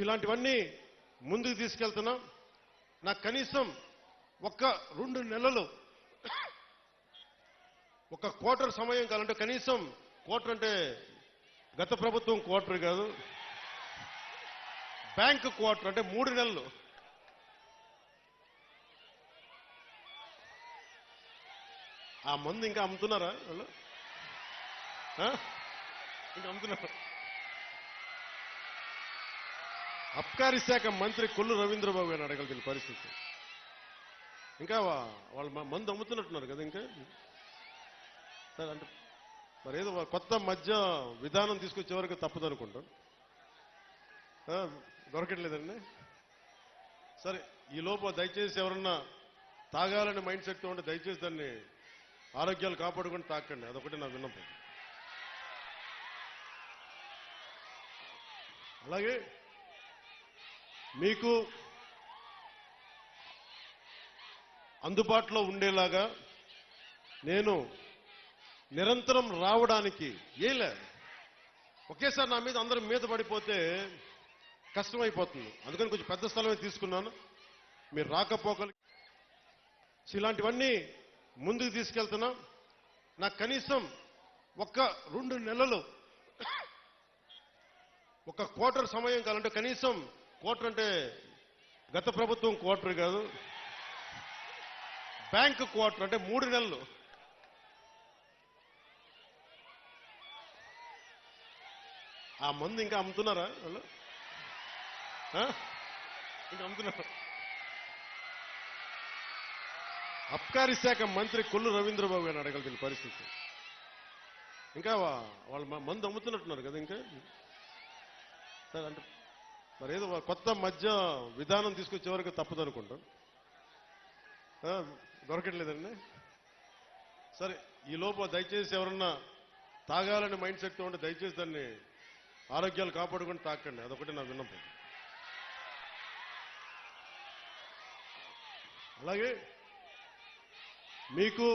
ఇలాంటివన్నీ ముందుకు తీసుకెళ్తున్నాం. నాకు కనీసం ఒక్క రెండు నెలలు ఒక క్వార్టర్ సమయం కావాలంటే కనీసం క్వార్టర్ అంటే గత ప్రభుత్వం క్వార్టర్ కాదు. బ్యాంక్ క్వార్టర్ అంటే మూడు నెలలు. ఆ మందు ఇంకా అమ్ముతున్నారా వాళ్ళు? ఇంకా అమ్ముతున్నారా. అబ్కారీ శాఖ మంత్రి కొల్లు రవీంద్రబాబు గారిని దీని పరిస్థితి. ఇంకా వాళ్ళు మ- మందు అమ్ముతున్నట్టున్నారు కదా ఇంకా? సరే అంటే మరి ఏదో కొత్త మధ్య విధానం తీసుకొచ్చే వరకు తప్పదు అనుకుంటాం. దొరకట్లేదండి. సరే ఈ లోపు దయచేసి ఎవరన్నా తాగాలని మైండ్ సెట్తో ఉంటే దయచేసి దాన్ని ఆరోగ్యాలు కాపాడుకొని తాకండి. అదొకటి నా విన్నపం. అలాగే మీకు అందుబాటులో ఉండేలాగా నేను నిరంతరం రావడానికి ఏలే ఒకేసారి నా మీద అందరం మీద పడిపోతే కష్టమైపోతుంది. అందుకని కొంచెం పెద్ద స్థలమే తీసుకున్నాను. మీరు రాకపోకలు ఇలాంటివన్నీ ముందుకు తీసుకెళ్తున్నా. నాకు కనీసం ఒక్క రెండు నెలలు ఒక క్వార్టర్ సమయం కావాలంటే కనీసం క్వార్టర్ అంటే గత ప్రభుత్వం క్వార్టర్ కాదు. బ్యాంక్ క్వార్టర్ అంటే మూడు నెలలు. ఆ మందు ఇంకా అమ్ముతున్నారా వాళ్ళు? ఆ? ఇంకా అమ్ముతున్నారు. అబ్కారీ శాఖ మంత్రి కొల్లు రవీంద్రబాబు గారిని అడగలిగిన పరిస్థితి. ఇంకా వాళ్ళు మందు అమ్ముతున్నట్టున్నారు కదా ఇంకా? సరే అంటే మరి ఏదో కొత్త మధ్య విధానం తీసుకొచ్చే వరకు తప్పదు అనుకుంటాం. దొరకట్లేదండి. సరే ఈ లోపు దయచేసి ఎవరన్నా తాగాలని మైండ్ సెట్తో ఉంటే దయచేసి దాన్ని ఆరోగ్యాలు కాపాడుకొని తాకండి. అదొకటి నా విన్నపం. అలాగే మీకు